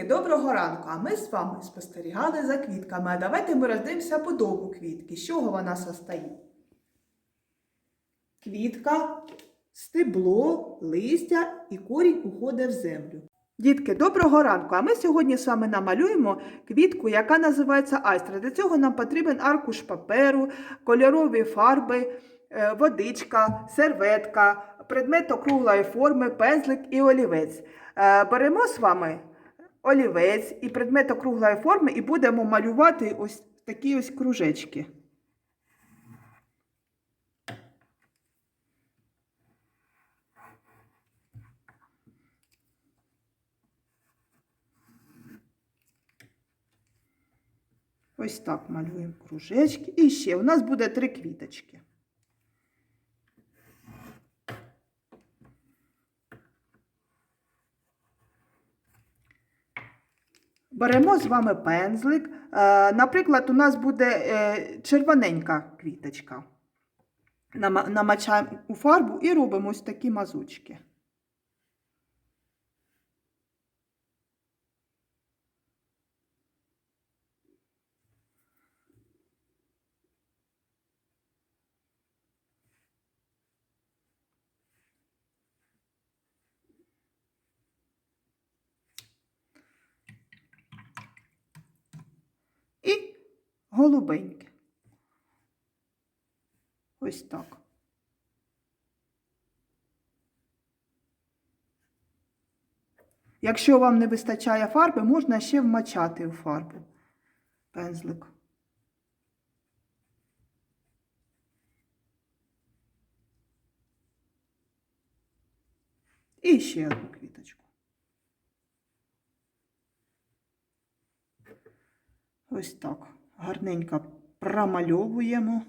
Дітки, доброго ранку! А ми з вами спостерігали за квітками. А давайте ми роздивимося подобу квітки. З чого вона состоїть? Квітка, стебло, листя і корінь уходить в землю. Дітки, доброго ранку! А ми сьогодні з вами намалюємо квітку, яка називається айстра. Для цього нам потрібен аркуш паперу, кольорові фарби, е, водичка, серветка, предмет округлої форми, пензлик і олівець. Е, Беремо з вами олівець і предмет округлої форми і будемо малювати ось такі ось кружечки. Ось так малюємо кружечки. І ще у нас буде три квіточки. Беремо з вами пензлик. Е, Наприклад, у нас буде е, червоненька квіточка. Намачаємо у фарбу і робимо ось такі мазочки. І голубеньке. Ось так. Якщо вам не вистачає фарби, можна ще вмачати у фарбу пензлик. І ще одну квіточку. Ось так. Гарненько промальовуємо.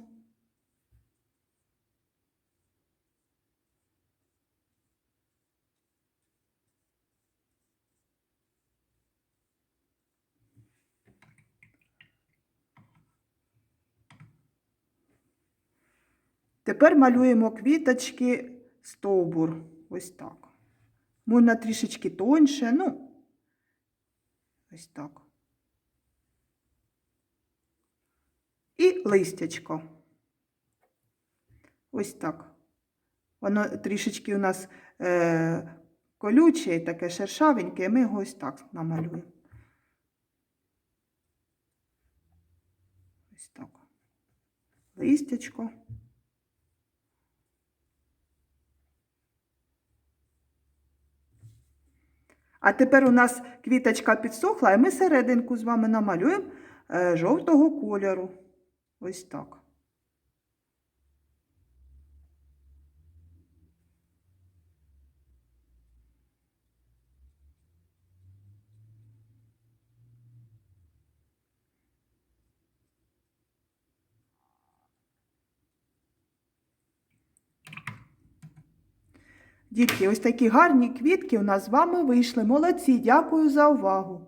Тепер малюємо квіточки стовбур. Ось так. Можна трішечки тоньше, ну, ось так. І листячко. Ось так. Воно трішечки у нас е, колюче таке шершавеньке, і ми його ось так намалюємо. Ось так. Листячко. А тепер у нас квіточка підсохла, і ми серединку з вами намалюємо е, жовтого кольору. Ось так. Дітки, ось такі гарні квітки у нас з вами вийшли. Молодці, дякую за увагу.